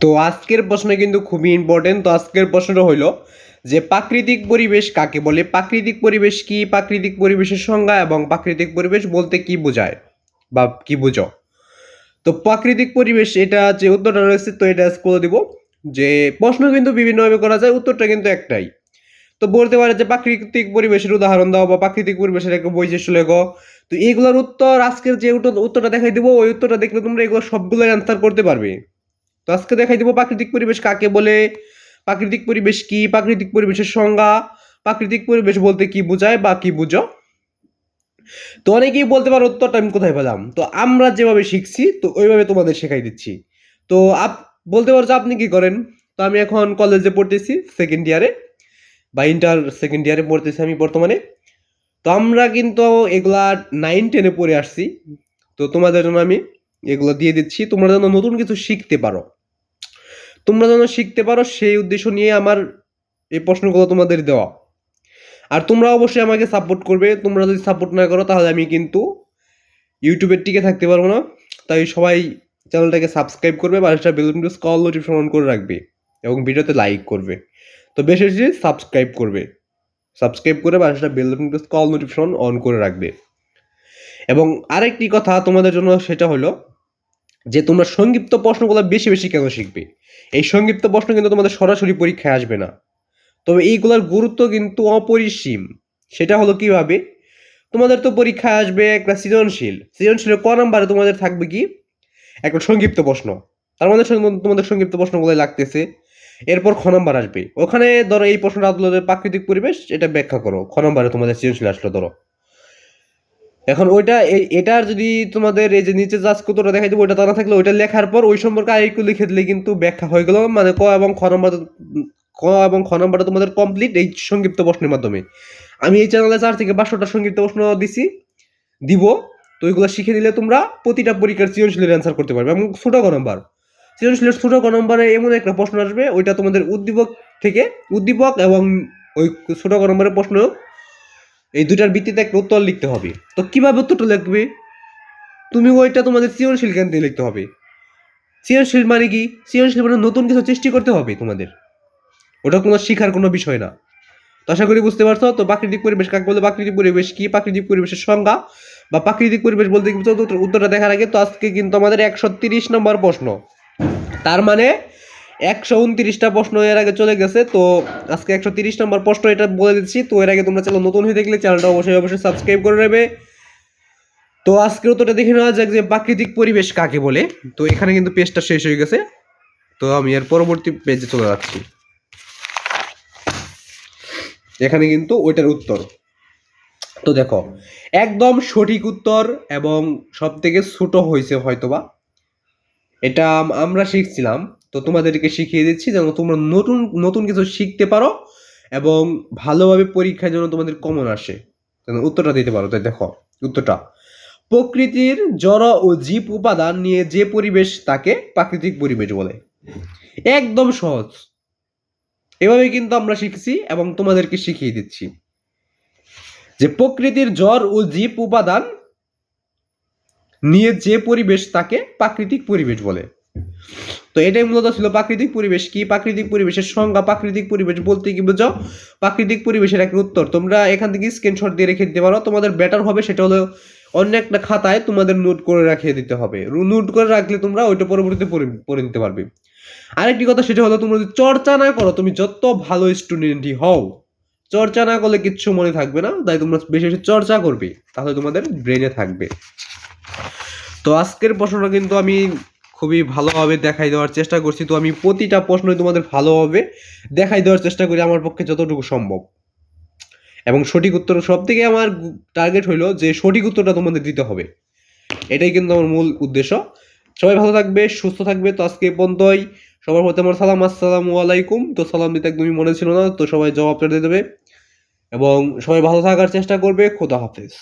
তো আজকের প্রশ্ন কিন্তু খুবই ইম্পর্টেন্ট তো আজকের প্রশ্নটা হইল যে প্রাকৃতিক পরিবেশ কাকে বলে? প্রাকৃতিক পরিবেশ কি? প্রাকৃতিক পরিবেশের সংজ্ঞা এবং প্রাকৃতিক পরিবেশ বলতে কি বোঝায় বা কি বুঝো? তো প্রাকৃতিক পরিবেশ, এটা যে উত্তরটা রয়েছে, তো এটা করে দিব যে প্রশ্ন কিন্তু বিভিন্নভাবে করা যায়, উত্তরটা কিন্তু একটাই। তো বলতে পারে যে প্রাকৃতিক পরিবেশের উদাহরণ দাও বা প্রাকৃতিক পরিবেশের একটা বৈশিষ্ট্য লেখো। তো এইগুলোর উত্তর আজকের যে উত্তরটা দেখাই দিব, ওই উত্তরটা দেখলে তোমরা এগুলো সবগুলোই অ্যান্সার করতে পারবে। তো আজকে দেখাই দিব প্রাকৃতিক পরিবেশ কাকে বলে, প্রাকৃতিক পরিবেশ কি, প্রাকৃতিক পরিবেশের সংজ্ঞা, প্রাকৃতিক পরিবেশ বলতে কি বোঝায় বা কি বুঝো? তো অনেকেই বলতে পারো উত্তরটা আমি কোথায় পেলাম? তো আমরা যেভাবে শিখছি, তো ওইভাবে তোমাদের শেখাই দিচ্ছি। তো আপ, বলতে পারো যে আপনি কি করেন? তো আমি এখন কলেজে পড়তেছি সেকেন্ড ইয়ারে বা ইন্টার সেকেন্ড ইয়ারে পড়তেছি আমি বর্তমানে। তো আমরা কিন্তু এগুলা নাইন টেনে পড়ে আসছি। তো তোমাদের জন্য আমি এগুলো দিয়ে দিচ্ছি। তোমরা যেন নতুন কিছু শিখতে পারো। তোমরা যেন শিখতে পারো সেই উদ্দেশ্য নিয়ে আমার এই প্রশ্নগুলো তোমাদের দেওয়া। আর তোমরা অবশ্যই আমাকে সাপোর্ট করবে। তোমরা যদি সাপোর্ট না করো, তাহলে আমি কিন্তু ইউটিউবের টিকে থাকতে পারব না। তাই সবাই চ্যানেলটাকে সাবস্ক্রাইব করবে বা সেটা বেলুন কল নোটিফিকেশন অন করে রাখবে এবং ভিডিওতে লাইক করবে। তো বেশি বেশি সাবস্ক্রাইব করবে। সাবস্ক্রাইব করে বা সেটা বেলুন কল নোটিফিকেশন অন করে রাখবে। এবং আরেকটি কথা তোমাদের জন্য, সেটা হলো যে তোমরা সংক্ষিপ্ত প্রশ্নগুলো বেশি বেশি কেন শিখবে? এই সংক্ষিপ্ত প্রশ্ন কিন্তু তোমাদের সরাসরি পরীক্ষায় আসবে না। তবে এইগুলোর গুরুত্ব কিন্তু অপরিসীম। সেটা হলো কীভাবে? তোমাদের তো পরীক্ষায় আসবে একটা সৃজনশীল। সৃজনশীলের ক নাম্বারে তোমাদের থাকবে কি? একটা সংক্ষিপ্ত প্রশ্ন। তার মধ্যে তোমাদের সংক্ষিপ্ত প্রশ্নগুলো লাগতেছে। এরপর খ নাম্বার আসবে। ওখানে ধরো এই প্রশ্নটা আসলো প্রাকৃতিক পরিবেশ, এটা ব্যাখ্যা করো। খ নাম্বারে তোমাদের সৃজনশীল আসলো, ধরো। এখন ওইটা এটার যদি তোমাদের এই যে নিচে জাজ কতটা দেখাই দেবো, ওইটা তা না থাকলে ওইটা লেখার পর ওই সম্পর্কে আরেকটু লিখে দিলে কিন্তু ব্যাখ্যা হয়ে গেল। মানে ক এবং খ নম্বর ক এবং খ নম্বরটা তোমাদের কমপ্লিট এই সংক্ষিপ্ত প্রশ্নের মাধ্যমে। আমি এই চ্যানেলে চার থেকে পাঁচশোটা সংক্ষিপ্ত প্রশ্ন দিছি, দিব। তো ওইগুলো শিখে দিলে তোমরা প্রতিটা পরীক্ষার সৃজনশীলের অ্যান্সার করতে পারবে এবং ছোটো ক নম্বর। সৃজনশীলের ছোটো ক নম্বরে এমন একটা প্রশ্ন আসবে, ওইটা তোমাদের উদ্দীপক থেকে উদ্দীপক এবং ওই ছোটো ক নম্বরের প্রশ্ন এই দুটার ভিত্তিতে একটা উত্তর লিখতে হবে। তো কীভাবে উত্তরটা লিখবে? তুমি ওইটা তোমাদের সৃজনশীল জ্ঞান দিয়ে লিখতে হবে। সৃজনশীল মানে কি? সৃজনশীল মানে নতুন কিছু সৃষ্টি করতে হবে তোমাদের। ওটা কোনো শিখার কোনো বিষয় না। তো আশা করি বুঝতে পারছ? তো প্রাকৃতিক পরিবেশ কাকে বলে? প্রাকৃতিক পরিবেশ কি? প্রাকৃতিক পরিবেশের সংজ্ঞা বা প্রাকৃতিক পরিবেশ বলতে কি বুঝছ? উত্তর- উত্তরটা দেখার আগে তো আজকে কিন্তু আমাদের একশো তিরিশ নম্বর প্রশ্ন। তার মানে একশো উনত্রিশটা প্রশ্ন এর আগে চলে গেছে, তো আজকে একশো তিরিশ নম্বর প্রশ্ন এটা বলে দিচ্ছি, তো এর আগে তোমরা চ্যানেল নতুন হয়ে দেখলে চ্যানেলটা অবশ্যই অবশ্যই সাবস্ক্রাইব করে নেবে। তো আজকেও তো এটা দেখে নেওয়া যাক যে প্রাকৃতিক পরিবেশ কাকে বলে, তো এখানে কিন্তু পেজটা শেষ হয়ে গেছে। তো আমি এর পরবর্তী পেজে চলে যাচ্ছি। এখানে কিন্তু ওইটার উত্তর। তো দেখো, একদম সঠিক উত্তর এবং সব থেকে ছোট হয়েছে হয়তোবা। এটা আমরা শিখছিলাম। তো তোমাদেরকে শিখিয়ে দিচ্ছি যেন তোমরা নতুন নতুন কিছু শিখতে পারো এবং ভালোভাবে পরীক্ষায় যেন তোমাদের কমন আসে। যেন উত্তরটা দিতে পারো, তাই দেখো, উত্তরটা। প্রকৃতির জড় ও জীব উপাদান নিয়ে যে পরিবেশ তাকে প্রাকৃতিক পরিবেশ বলে। একদম সহজ। এভাবে কিন্তু আমরা শিখছি এবং তোমাদেরকে শিখিয়ে দিচ্ছি। যে প্রকৃতির জড় ও জীব উপাদান নিয়ে যে পরিবেশ তাকে প্রাকৃতিক পরিবেশ বলে। তো এটাই মূলত ছিল প্রাকৃতিক পরিবেশ। কি প্রাকৃতিক পরিবেশের সংজ্ঞা? প্রাকৃতিক পরিবেশ বলতে কি বুঝো? প্রাকৃতিক পরিবেশের একটা উত্তর। তোমরা এখান থেকে স্ক্রিনশট দিয়ে রেখে দিতে পারো। তোমাদের বেটার হবে সেটা হলো অন্য একটা খাতায় তোমাদের নোট করে রাখিয়ে দিতে হবে। নোট করে রাখলে তোমরা ওইটা পরবর্তীতে পড়ে নিতে পারবে। আরেকটি কথা সেটা হলো তোমরা যদি চর্চা না করো, তুমি যত ভালো স্টুডেন্টই হও, চর্চা না করলে কিচ্ছু মনে থাকবে না। তাই তোমরা বেশি বেশি চর্চা করবে। তাহলে তোমাদের ব্রেনে থাকবে। তো আজকের প্রশ্নটা কিন্তু আমি খুবই ভালোভাবে দেখাই দেওয়ার চেষ্টা করছি। তো আমি প্রতিটা প্রশ্নই তোমাদের ভালোভাবে দেখাই দেওয়ার চেষ্টা করি আমার পক্ষে যতটুকু সম্ভব। এবং সঠিক উত্তর সব থেকে আমার টার্গেট হইল যে সঠিক উত্তরটা তোমাদের দিতে হবে। এটাই কিন্তু আমার মূল উদ্দেশ্য। সবাই ভালো থাকবে, সুস্থ থাকবে। তো আজকে পর্যন্তই। সবার প্রতি আমার সালাম। আসসালামু আলাইকুম। তো সালাম দিতে একদমই মনে ছিল না। তো সবাই জবাবটা দিয়ে দেবে। এবং সবাই ভালো থাকার চেষ্টা করবে। খোদা হাফেজ।